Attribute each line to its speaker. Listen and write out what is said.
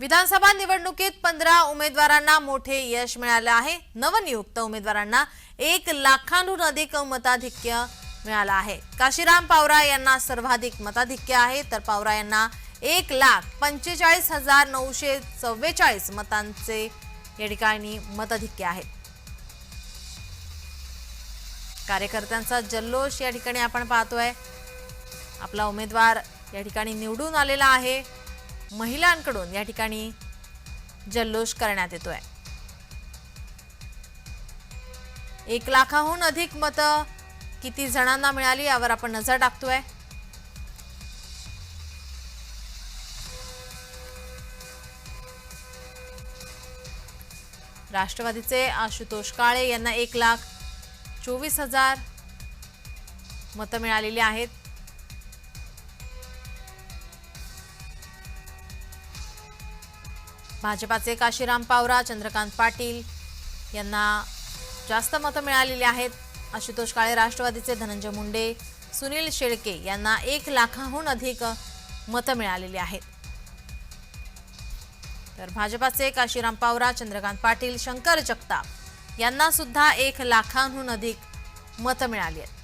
Speaker 1: विधानसभा निवडणुकीत पंधरा उमेदवारांना मोठे यश मिळाले आहे. नवनियुक्त उमेदवारांना एक लाखांहून अधिक मताधिक्य मिळालं आहे. काशीराम पावरा यांना सर्वाधिक मताधिक्य आहे. तर पावरा यांना एक लाख पंचेचाळीस हजार नऊशे चव्वेचाळीस मतांचे या ठिकाणी मताधिक्य आहे. कार्यकर्त्यांचा जल्लोष या ठिकाणी आपण पाहतोय. आपला उमेदवार या ठिकाणी निवडून आलेला आहे. महिलांकडून या ठिकाणी जल्लोष करण्यात येतोय. एक लाखाहून अधिक मतं किती जणांना मिळाली यावर आपण नजर टाकतोय. राष्ट्रवादीचे आशुतोष काळे यांना एक लाख चोवीस हजार मतं मिळालेली आहेत. भाजपाचे काशीराम पावरा चंद्रकांत पाटील यांना जास्त मतं मिळालेली आहेत. आशुतोष काळे राष्ट्रवादीचे धनंजय मुंडे सुनील शेळके यांना एक लाखाहून अधिक मतं मिळालेली आहेत. तर भाजपाचे काशीराम पावरा चंद्रकांत पाटील शंकर जगताप यांना सुद्धा एक लाखांहून अधिक मतं मिळाली आहेत.